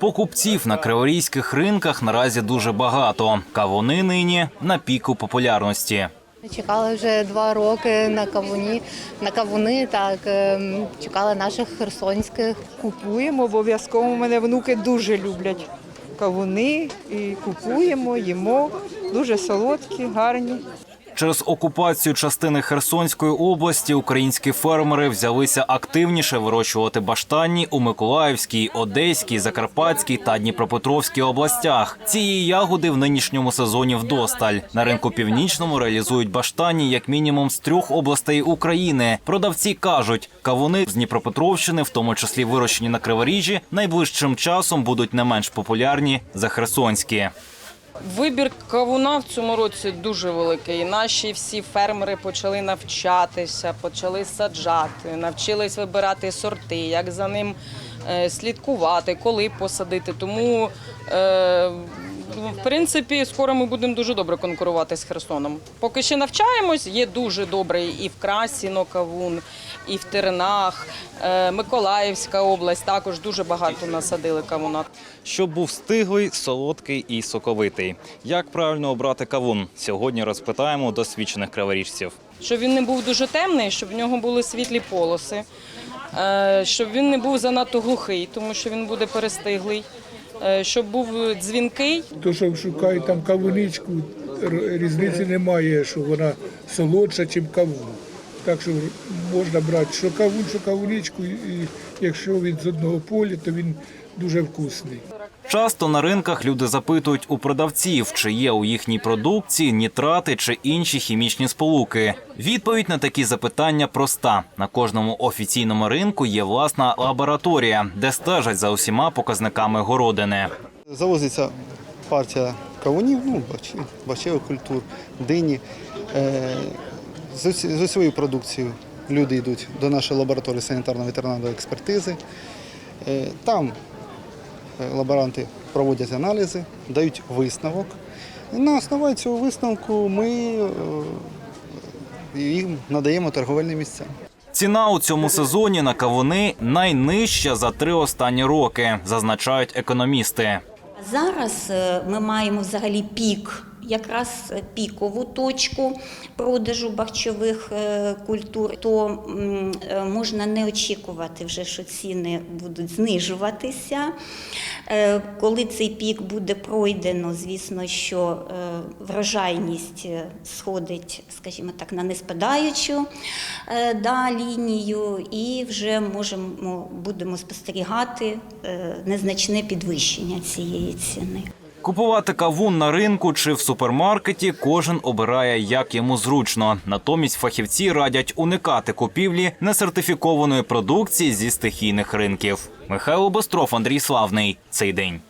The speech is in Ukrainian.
Покупців на криворізьких ринках наразі дуже багато. Кавуни нині на піку популярності. Чекали вже два роки на кавуні, на кавуни. Так ем, чекали наших херсонських. Купуємо обов'язково. Мене внуки дуже люблять кавуни і купуємо, їмо. Дуже солодкі, гарні. Через окупацію частини Херсонської області українські фермери взялися активніше вирощувати баштанні у Миколаївській, Одеській, Закарпатській та Дніпропетровській областях. Цієї ягоди в нинішньому сезоні вдосталь. На ринку північному реалізують баштанні як мінімум з трьох областей України. Продавці кажуть, кавуни з Дніпропетровщини, в тому числі вирощені на Криворіжжі, найближчим часом будуть не менш популярні за херсонські. Вибір кавуна в цьому році дуже великий. Наші всі фермери почали навчатися, почали саджати, навчились вибирати сорти, як за ним е, слідкувати, коли посадити. Тому, е, в принципі, скоро ми будемо дуже добре конкурувати з Херсоном. Поки ще навчаємось, є дуже добрий і в Красіно кавун, і в Тернах, Е, Миколаївська область також дуже багато насадили кавуна. Щоб був стиглий, солодкий і соковитий. Як правильно обрати кавун? Сьогодні розпитаємо досвідчених криворіжців. щоб він не був дуже темний, щоб в нього були світлі полоси, е, щоб він не був занадто глухий, тому що він буде перестиглий, щоб був дзвінкий. То, що шукають там кавуничку, різниці немає, що вона солодша, ніж кавун. Так що можна брати кавун, що і якщо він з одного поля, то він дуже вкусний. Часто на ринках люди запитують у продавців, чи є у їхній продукції нітрати чи інші хімічні сполуки. Відповідь на такі запитання проста: на кожному офіційному ринку є власна лабораторія, де стежать за усіма показниками городини. Завозиться партія кавунів, ну, бачи- бачевих культур, дині. Е, З усією продукцією люди йдуть до нашої лабораторії санітарно-ветеринарної експертизи. Е, Там е, лаборанти проводять аналізи, дають висновок. І на основі цього висновку ми е, їм надаємо торговельні місця. Ціна у цьому сезоні на кавуни найнижча за три останні роки, зазначають економісти. Зараз ми маємо взагалі пік, якраз е, пікову точку продажу бахчових е, культур, то е, можна не очікувати вже, що ціни будуть знижуватися. Коли цей пік буде пройдено, звісно, що врожайність сходить, скажімо так, на неспадаючу да, лінію, і вже можемо будемо спостерігати незначне підвищення цієї ціни. Купувати кавун на ринку чи в супермаркеті кожен обирає як йому зручно. Натомість фахівці радять уникати купівлі несертифікованої продукції зі стихійних ринків. Михайло Бостров, Андрій Славний. Цей день.